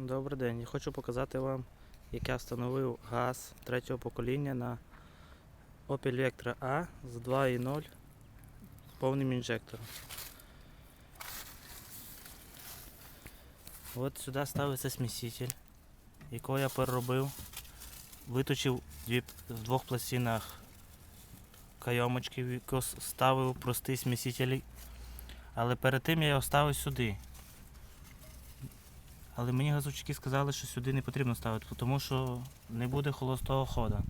Добрий день. Я хочу показати вам, як я встановив газ третього покоління на Opel Vectra A з 2.0 повним інжектором. От сюди ставиться сміситель, якого я переробив, виточив в двох пластинах кайомочки, ставив простий сміситель, але перед тим я його ставив сюди. Але мені газовчики сказали, що сюди не потрібно ставити, тому що не буде холостого хода.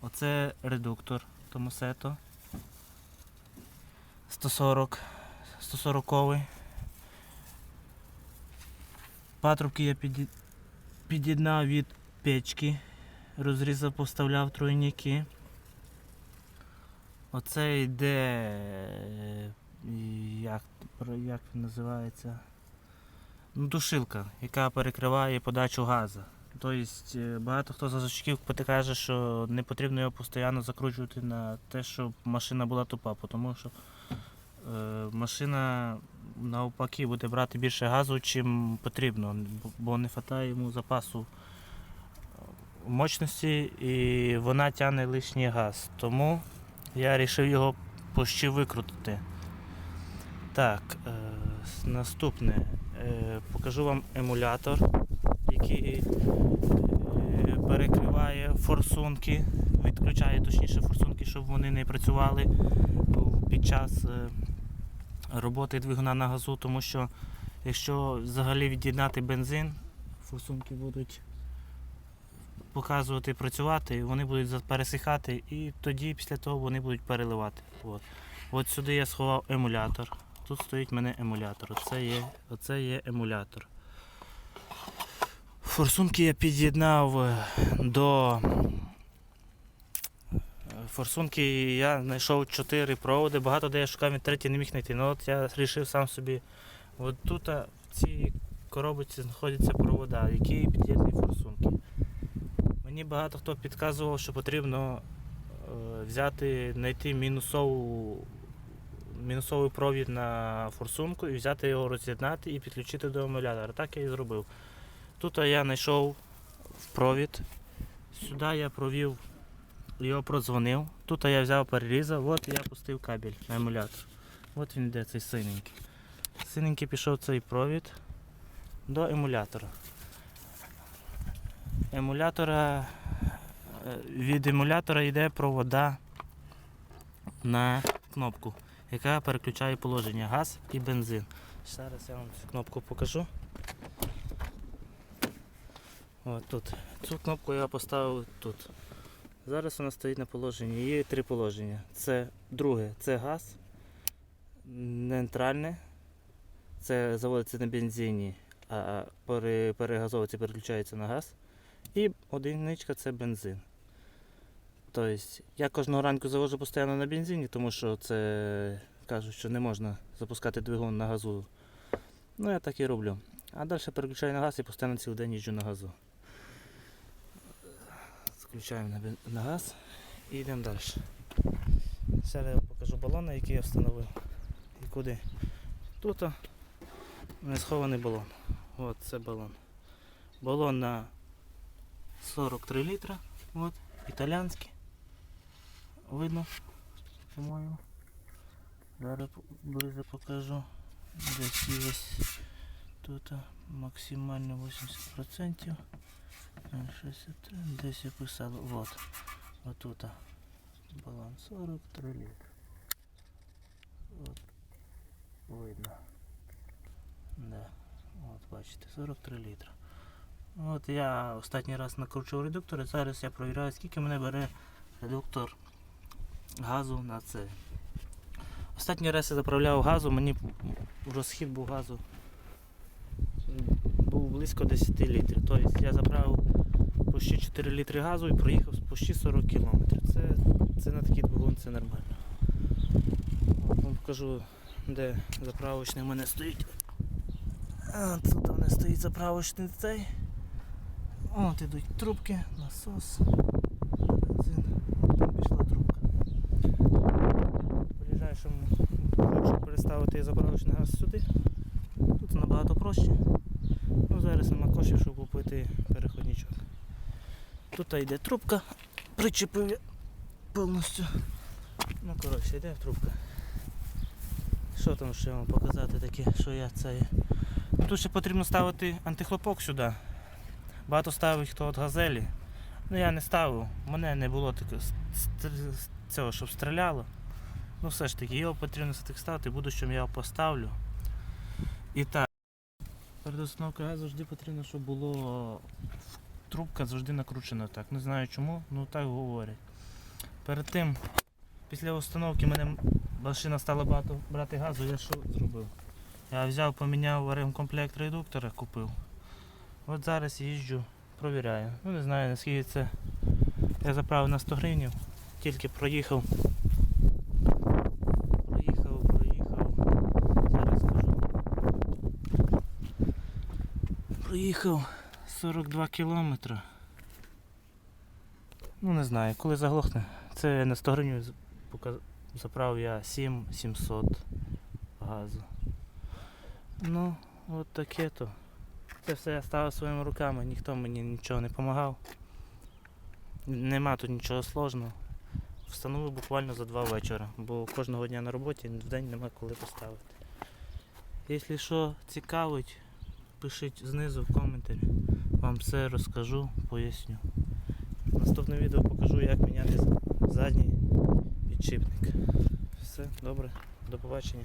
Оце редуктор Томосето 140 140 Патрубки я під'єднав від печки, розрізав, поставляв тройники. Оце йде. Як, як він називається? Ну, душилка, яка перекриває подачу газу. Тобто е, багато хто з газовщиків каже, що не потрібно його постійно закручувати на те, щоб машина була тупа, тому що е, машина навпаки буде брати більше газу, чим потрібно, бо- не вистачає йому запасу мощності і вона тягне лишній газ. Тому я вирішив його почти викрутити. Так, е, наступне. Е, покажу вам емулятор, який е, перекриває форсунки, відключає точніше форсунки, щоб вони не працювали під час е, роботи двигуна на газу, тому що якщо взагалі від'єднати бензин, форсунки будуть показувати працювати, вони будуть пересихати і тоді після того вони будуть переливати. От. От сюди я сховав емулятор. Тут стоїть в мене емулятор. Оце є, оце є емулятор. Форсунки я під'єднав е, до е, форсунки я знайшов 4 проводи, багато де я шукав, третій не міг знайти. Ну от я вирішив сам собі. От тут в цій коробці знаходяться провода, які під'єднують форсунки. Мені багато хто підказував, що потрібно е, взяти, знайти мінусову мінусовий провід на форсунку і взяти його роз'єднати і підключити до емулятора. Так я і зробив. Тут я знайшов провід. Сюди я провів, його продзвонив. Тут я взяв, перерізав, от я пустив кабель на емулятор. От він йде цей синенький. Синенький пішов цей провід до емулятора. Емулятора е, від емулятора йде провода на кнопку яка переключає положення газ і бензин. Зараз я вам цю кнопку покажу. От тут. Цю кнопку я поставив тут. Зараз вона стоїть на положенні. Є три положення. Це друге це газ, нейтральне, це заводиться на бензині, а пере- перегазовується переключається на газ. І одиничка це бензин. Тобто я кожного ранку завожу постійно на бензині, тому що це кажуть, що не можна запускати двигун на газу. Ну я так і роблю. А далі переключаю на газ і постійно цілий день їжджу на газу. Включаємо на, бен- на газ і йдемо далі. Зараз я вам покажу балони, які я встановив. І куди. Тут мене схований балон. От це балон. Балон на 43 літра. От, італіанський. Видно, по-моєму. Зараз ближе покажу. Десь є тут максимально 80%. 63, десь я писав. Вот. Отут. Баланс 43 літра. От. Видно. Да. От бачите, 43 літра. От я останній раз накручував редуктор і зараз я провіряю, скільки мене бере редуктор газу на це. Останній раз я заправляв газу, мені розхід був газу був близько 10 літрів. Тобто я заправив почти 4 літри газу і проїхав почти 40 кілометрів. Це, це на такий двигун це нормально. Вам покажу, де заправочний в мене стоїть. Тут у мене стоїть заправочний цей. От ідуть трубки, насос, бензин. Там пішла трубка. В ближайшому хочу переставити газ сюди. Тут набагато проще. Ну, зараз я вставити переходничок. Тут йде трубка, причепив я повністю. Ну коротше, йде трубка. Що там ще вам показати таке, що я це. є? Ну, Тут ще потрібно ставити антихлопок сюди. Багато ставить хто від газелі. Ну я не ставив, у мене не було такого цього, щоб стріляло. Ну все ж таки, його потрібно в будущому я його поставлю. І так. Перед установкою газу завжди потрібно, щоб було трубка завжди накручена так. Не знаю чому, ну так говорять. Перед тим, після установки мене машина стала багато брати газу, я що зробив? Я взяв, поміняв ремкомплект редуктора, купив. От зараз їжджу, провіряю. Ну не знаю наскільки це. Я заправив на 100 гривень, тільки. Проїхав, проїхав. Зараз скажу. Проїхав 42 кілометри. Ну не знаю, коли заглохне. Це на 100 гривень заправив я 7700 газу. Ну, от таке то. Це все я ставив своїми руками, ніхто мені нічого не допомагав. Нема тут нічого сложного. Встановив буквально за два вечора, бо кожного дня на роботі в день нема коли поставити. Якщо що цікавить, пишіть знизу в коментарі. Вам все розкажу, поясню. Наступне відео покажу, як міняти задній підшипник. Все, добре, до побачення.